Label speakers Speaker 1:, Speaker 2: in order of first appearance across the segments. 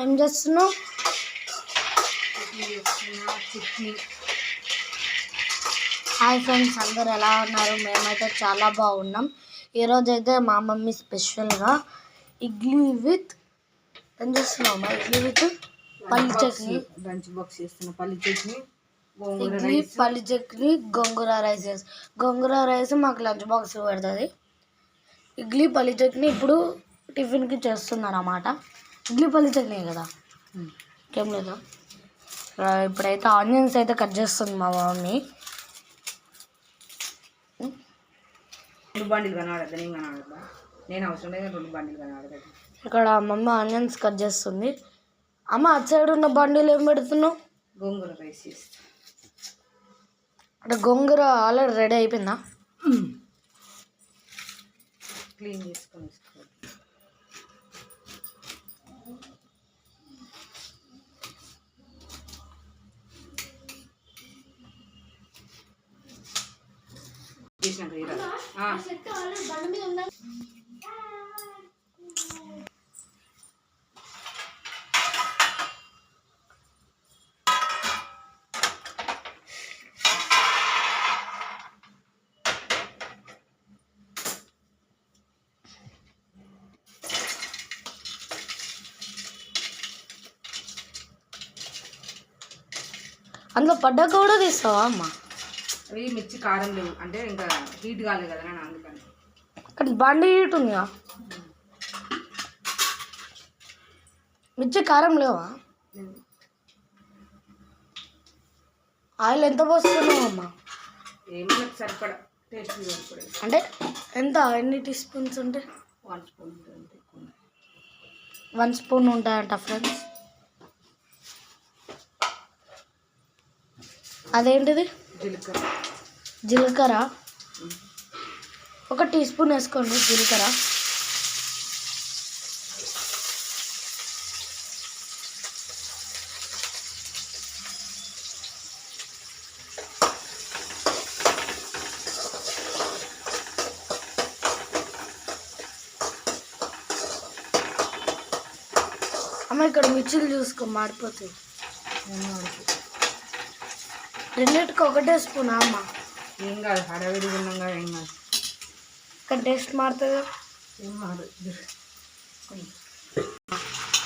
Speaker 1: ఏం చేస్తున్నావు? Hi friends అందరు ఎలా ఉన్నారు? మేమైతే చాలా బాగున్నాం. ఈరోజు అయితే మా మమ్మీ స్పెషల్గా ఇడ్లీ విత్ ఏం చేస్తున్నావు మా ఇడ్లీ విత్ పల్లి చట్నీ.
Speaker 2: లంచ్ బాక్స్ చేస్తున్నా. పల్లి చట్నీ గోంగూర
Speaker 1: ఇడ్లీ పల్లి చట్నీ గోంగూర రైస్ గోంగూర రైస్ మాకు లంచ్ బాక్స్ పెడుతుంది. ఇడ్లీ పల్లి చట్నీ ఇప్పుడు టిఫిన్కి చేస్తున్నాను అన్నమాట ఇడ్లీ పల్లి చట్నీ కదా. ఇంకేం లేదు. ఇప్పుడైతే ఆనియన్స్ అయితే కట్ చేస్తుంది మా మమ్మీ.
Speaker 2: రెండు బండిలు కనబడద్దా నేను కనబడద్దా? నేను అవసరం లేదు రెండు బండిలు కనబడద్దు.
Speaker 1: ఇక్కడ మమ్మీ ఆనియన్స్ కట్ చేస్తుంది. అమ్మ అటు సైడ్ ఉన్న బండిలు ఏం పెడుతున్నావు?
Speaker 2: గోంగూర రైస్ చేస్తా.
Speaker 1: అంటే గోంగూర ఆల్రెడీ రెడీ అయిపోయిందా?
Speaker 2: క్లీన్ చేసుకొని చేసినాక తీరాలి. ఆ,
Speaker 1: అందులో పడ్డాక కూడా తీస్తావా అమ్మ
Speaker 2: అవి మిర్చి కారం లేవు. అంటే ఇంకా హీట్ కాలేదు కదా నేను అందుకని.
Speaker 1: కానీ బండి హీట్ ఉందిగా? మిర్చి కారం లేవా? ఆయిల్ ఎంత పోస్తున్నావు అమ్మ?
Speaker 2: ఏమో నాకు సరిపడా టేస్ట్ సరిపడా.
Speaker 1: అంటే ఎంత? ఎన్ని టీ స్పూన్స్ ఉంటాయి
Speaker 2: వన్ స్పూన్
Speaker 1: వన్ స్పూన్ ఉంటాయంట ఫ్రెండ్స్. అదేంటిది?
Speaker 2: జీలకర్ర.
Speaker 1: జీలకర్ర? ఒక టీ స్పూన్ వేసుకోండి జీలకర్ర. అమ్మ ఇక్కడ మిర్చిలు చూసుకో మాడిపోతాయి. రెండింటికి ఒకటే స్పూన్ అమ్మ?
Speaker 2: ఏం కాదు హడావిడి ఉన్నాం కదా ఏం కాదు.
Speaker 1: ఇక్కడ టేస్ట్ మారుతుంది?
Speaker 2: ఏం కాదు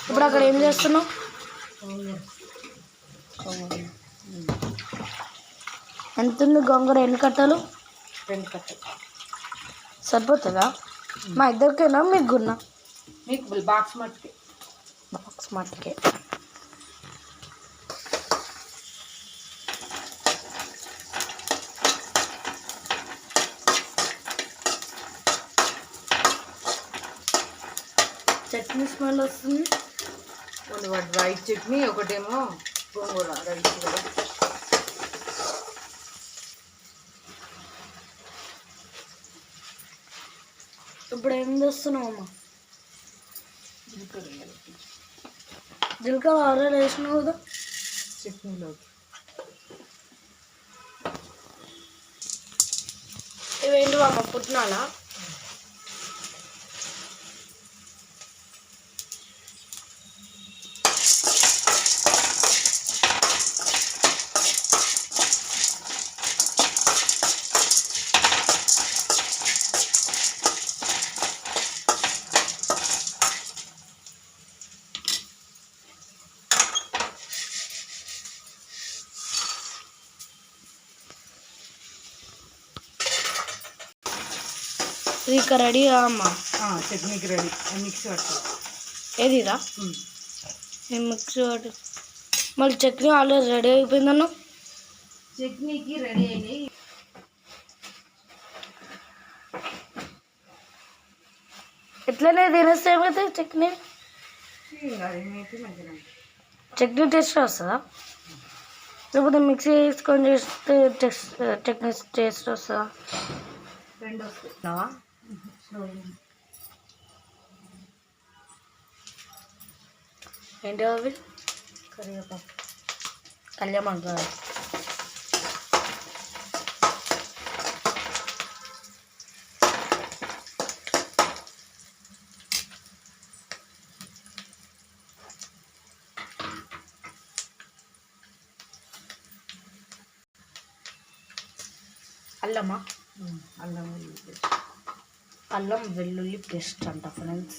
Speaker 1: ఇప్పుడు అక్కడ ఏం చేస్తున్నావు? ఎంత ఉంది గొంగూర? ఎన్ని కట్టలు?
Speaker 2: రెండు కట్ట
Speaker 1: సరిపోతుందా? మా ఇద్దరికైనా? మీకు గున్నా
Speaker 2: మీకు బాక్స్ మట్టుకి.
Speaker 1: బాక్స్ మట్టుకే. చట్నీ స్మెల్ వస్తుంది.
Speaker 2: కొన్ని వాటి వైట్ చట్నీ ఒకటేమో గోంగూర రైస్ కదా
Speaker 1: ఇప్పుడు ఏం చేస్తున్నావు అమ్మ?
Speaker 2: జీలకర్ర
Speaker 1: ఆల్రెడీ వేసినావు కదా?
Speaker 2: చట్నీలోకి.
Speaker 1: ఇవేంటి అమ్మ పుట్నాలా? ఇక రెడీ అమ్మ.
Speaker 2: ఆ, చట్నీకి రెడీ. మిక్సీ పట్టు
Speaker 1: ఏదిరా నేను మిక్సీ పట్టి. మళ్ళీ చట్నీ ఆల్రెడీ రెడీ అయిపోయిందన్న
Speaker 2: చట్నీకి రెడీ అయినాయి.
Speaker 1: ఎట్లనే తినేస్తే ఏమవుతుంది చట్నీ?
Speaker 2: ఏం కాదు ఏమైతే మంచిగా
Speaker 1: చట్నీ టేస్ట్ వస్తుందా? లేకపోతే మిక్సీ వేసుకొని చేస్తే టెస్ట్ చట్నీ టేస్ట్ వస్తుందా?
Speaker 2: రెండు వస్తాయి.
Speaker 1: എന്റെ അളവിൽ?
Speaker 2: കറിയപ്പം
Speaker 1: കല്യാമങ്ക അല്ലമ്മ. അല്ലമ്മ.
Speaker 2: అల్లం వెల్లుల్లి పేస్ట్
Speaker 1: అంట ఫ్రెండ్స్.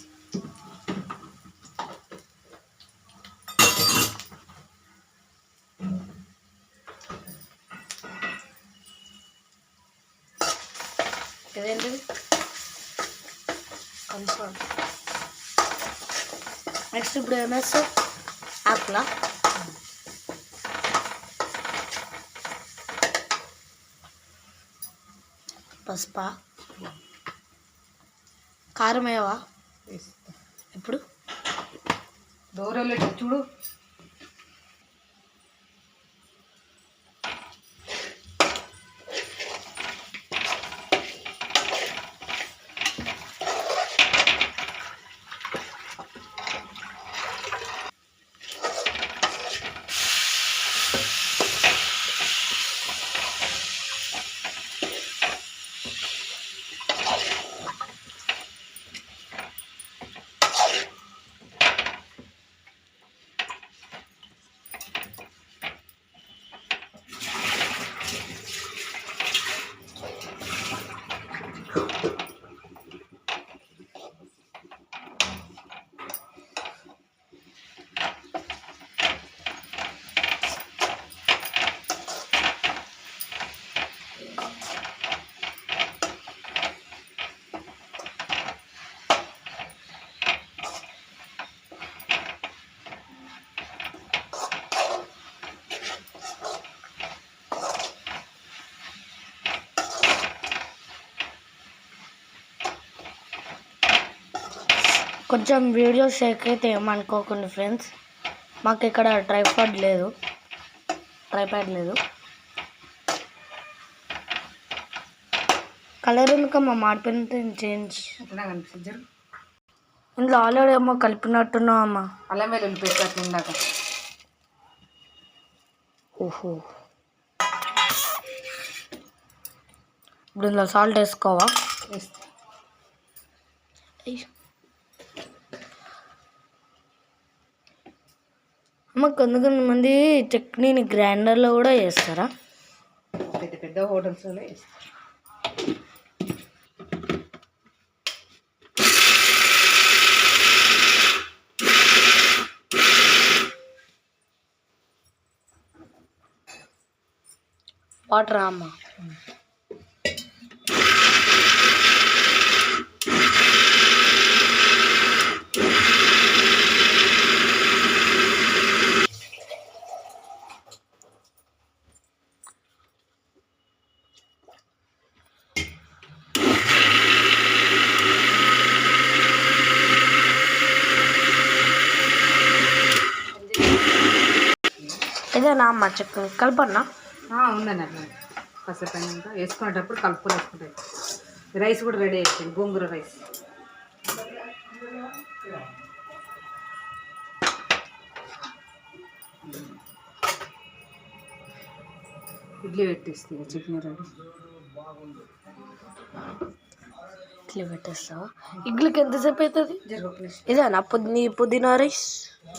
Speaker 1: ఇదేంటి కన్సర్న్ నెక్స్ట్ ఇప్పుడు ఏం ఆకుల ఆకులా? పసుపా? కారం వేయవా?
Speaker 2: వేస్తా.
Speaker 1: ఇప్పుడు
Speaker 2: దూరంలో చూడు.
Speaker 1: కొంచెం వీడియో షేక్ అయితే ఏమనుకోకండి ఫ్రెండ్స్. మాకు ఇక్కడ ట్రైపాడ్ లేదు. ట్రైపాడ్ లేదు. కలర్ ఎందుకమ్మా మాడిపోయినట్టు చేంజ్?
Speaker 2: ఎట్లా కనిపిస్తుంది. చూడు.
Speaker 1: ఇందులో ఆల్రెడీ ఏమో కలిపినట్టున్నావు అమ్మా.
Speaker 2: పేస్ట్ అట్లా ఇందాక
Speaker 1: ఓహో. ఇప్పుడు ఇందులో సాల్ట్ వేసుకోవా?
Speaker 2: వేస్తా.
Speaker 1: అమ్మ కొంత మంది చట్నీని గ్రైండర్లో కూడా చేస్తారా
Speaker 2: పెద్ద పెద్ద హోటల్స్లో వేస్తా
Speaker 1: వాటర్ అమ్మ? ఇదేనా అమ్మ చెక్క కలపన్నా?
Speaker 2: ఉందండి అట్లా. కాసేపు వేసుకునేటప్పుడు కలుపుకొని వేసుకుంటాయి రైస్ కూడా రెడీ అయిపోయింది గోంగూర రైస్. ఇడ్లీ పెట్టేస్తుంది చట్నీ రెడీ.
Speaker 1: ఇట్లా పెట్టేస్తావా ఇడ్లీకి ఎంతసేపు అవుతుంది
Speaker 2: జరగ
Speaker 1: ఇదేనా పుదీ పుదీనా రైస్?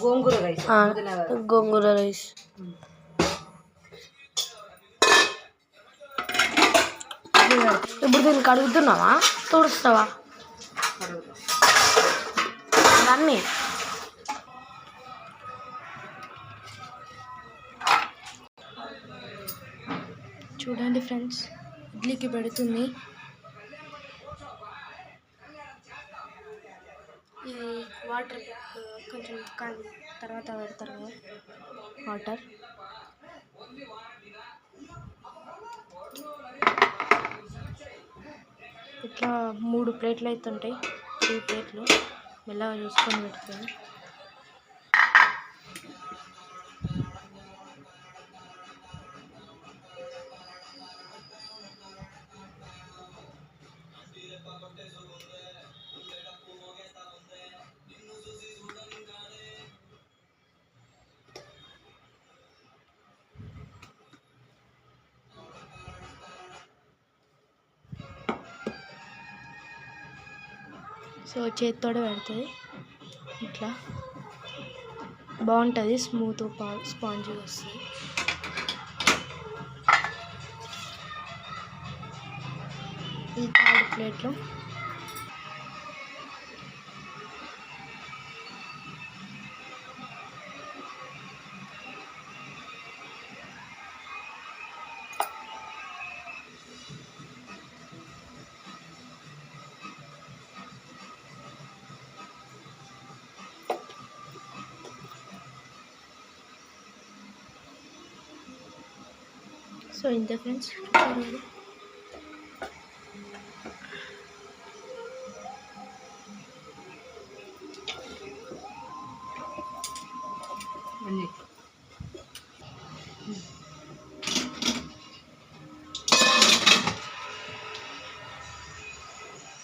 Speaker 2: గోంగూర రైస్
Speaker 1: ఆ,
Speaker 2: పుదీనా రైస్.
Speaker 1: గోంగూర రైస్. ఇప్పుడు దీనికి అడుగుతున్నావా తుడుస్తావా. అన్నీ చూడండి ఫ్రెండ్స్ ఇడ్లీకి పెడుతుంది. ఈ వాటర్ కొంచెం కాదు తర్వాత పెడతారు కదా. వాటర్. ఇట్లా మూడు ప్లేట్లు అయితే ఉంటాయి త్రీ ప్లేట్లు. మెల్లగా చూసుకొని పెడుతుంది సో చేతితోనే పెడుతుంది. ఇట్లా. బాగుంటుంది స్మూత్ స్పాంజ్ వస్తుంది. ఈ థర్డ్ ప్లేట్లో సో ఇంతే ఫ్రెండ్స్.
Speaker 2: అన్నీ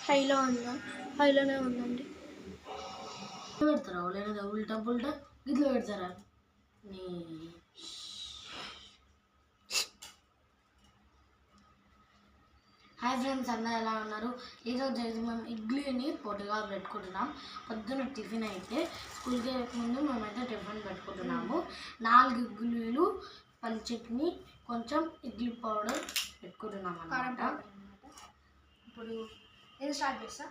Speaker 1: హైలో ఉందా? హైలోనే ఉందండి. పెడతారా? లేదా ఉల్టా పుల్టా గిట్ల పెడతారా? నీ హాయ్ ఫ్రెండ్స్ అందరూ ఎలా ఉన్నారు? ఈరోజు అయితే మేము ఇడ్లీని పొడిగా పెట్టుకుంటున్నాం. పొద్దున్న టిఫిన్ అయితే స్కూల్కి ముందు మేమైతే టిఫిన్ పెట్టుకుంటున్నాము. నాలుగు ఇడ్లీలు పల్లి చట్నీ కొంచెం ఇడ్లీ పౌడర్ పెట్టుకుంటున్నాం అన్నమాట.
Speaker 3: ఇప్పుడు నేను స్టార్ట్ చేస్తా?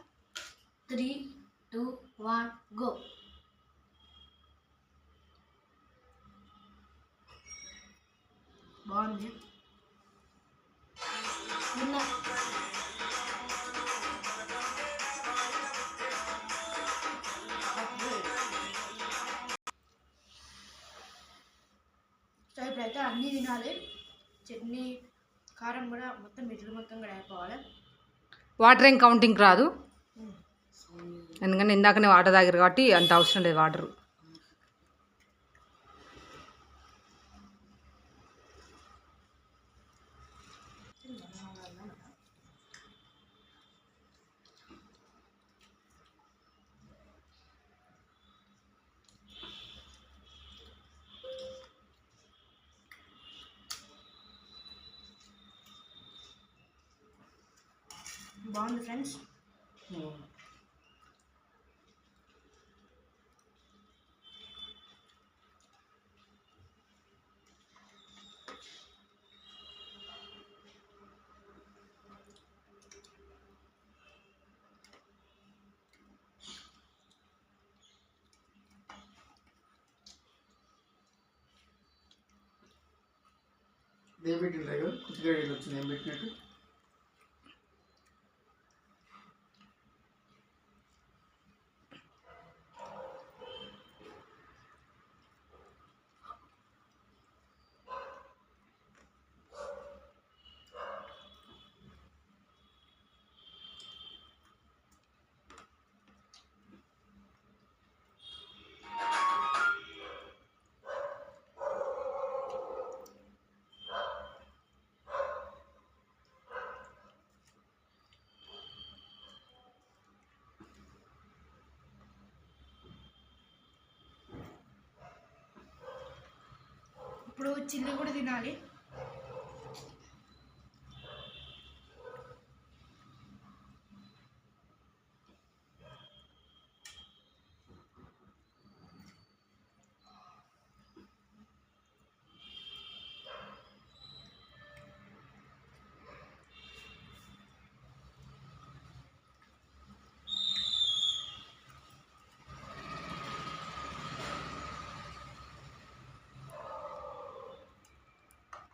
Speaker 1: Three two one go. బాగుంది. నిన్న
Speaker 3: సో ఇప్పుడైతే అన్నీ తినాలి. చట్నీ కారం కూడా మొత్తం మిట్లు మొత్తం కూడా అయిపోవాలి
Speaker 2: వాటర్ ఏం కౌంటింగ్ రాదు. ఎందుకంటే ఇందాకనే వాటర్ తాగారు కాబట్టి అంత అవసరం లేదు వాటర్.
Speaker 3: బాగుంది ఫ్రెండ్స్.
Speaker 4: ఏం పెట్టిండ్రు కదా కుచ్చిగా వచ్చింది ఏం పెట్టినట్టు.
Speaker 3: చిల్లి కూడా తినాలి.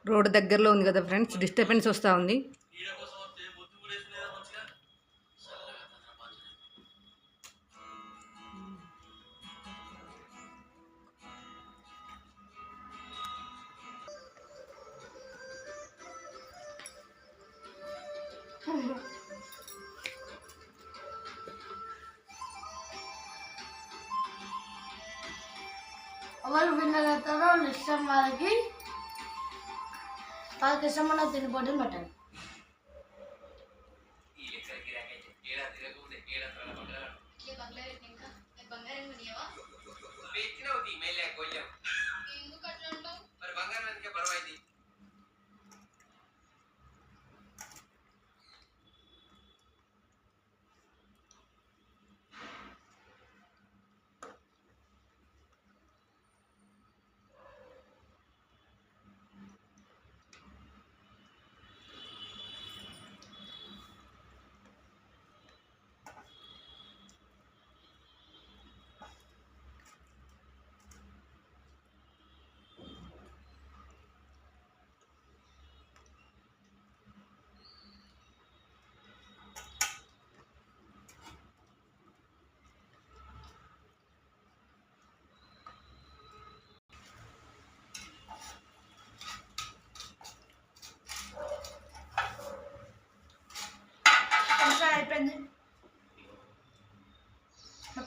Speaker 2: రోడ్ దగ్గరలో ఉంది కదా ఫ్రెండ్స్ డిస్టర్బెన్స్ వస్తూ ఉంది.
Speaker 1: ఎవరు విన్నర్ అవుతారో ఇష్టం వాళ్ళకి பால் கஷ்டமான திரு மாட்டாங்க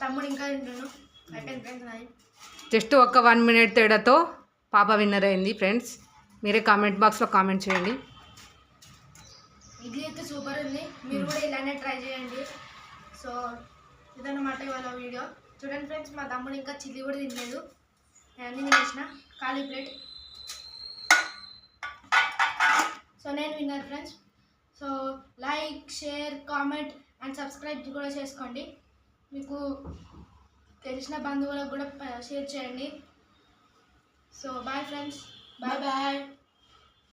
Speaker 3: తమ్ముడు ఇంకా
Speaker 2: జస్ట్ ఒక వన్ మినిట్ తేడాతో పాప విన్నర్ అయింది ఫ్రెండ్స్. మీరే కామెంట్ బాక్స్లో కామెంట్ చేయండి.
Speaker 3: ఇడ్లీ అయితే సూపర్ ఉంది. మీరు కూడా ఇలానే ట్రై చేయండి. సో ఇదన్నమాట ఇవాళ వీడియో. చూడండి ఫ్రెండ్స్ మా తమ్ముడు ఇంకా చిల్లీ కూడా తినలేదు. నేను అన్ని తినేసిన. ఖాళీ ప్లేట్. సో నేను విన్నారు friends. So like share comment and subscribe కూడా చేసుకోండి. మీకు తెలిసిన బంధువులకు కూడా షేర్ చేయండి. So bye friends bye bye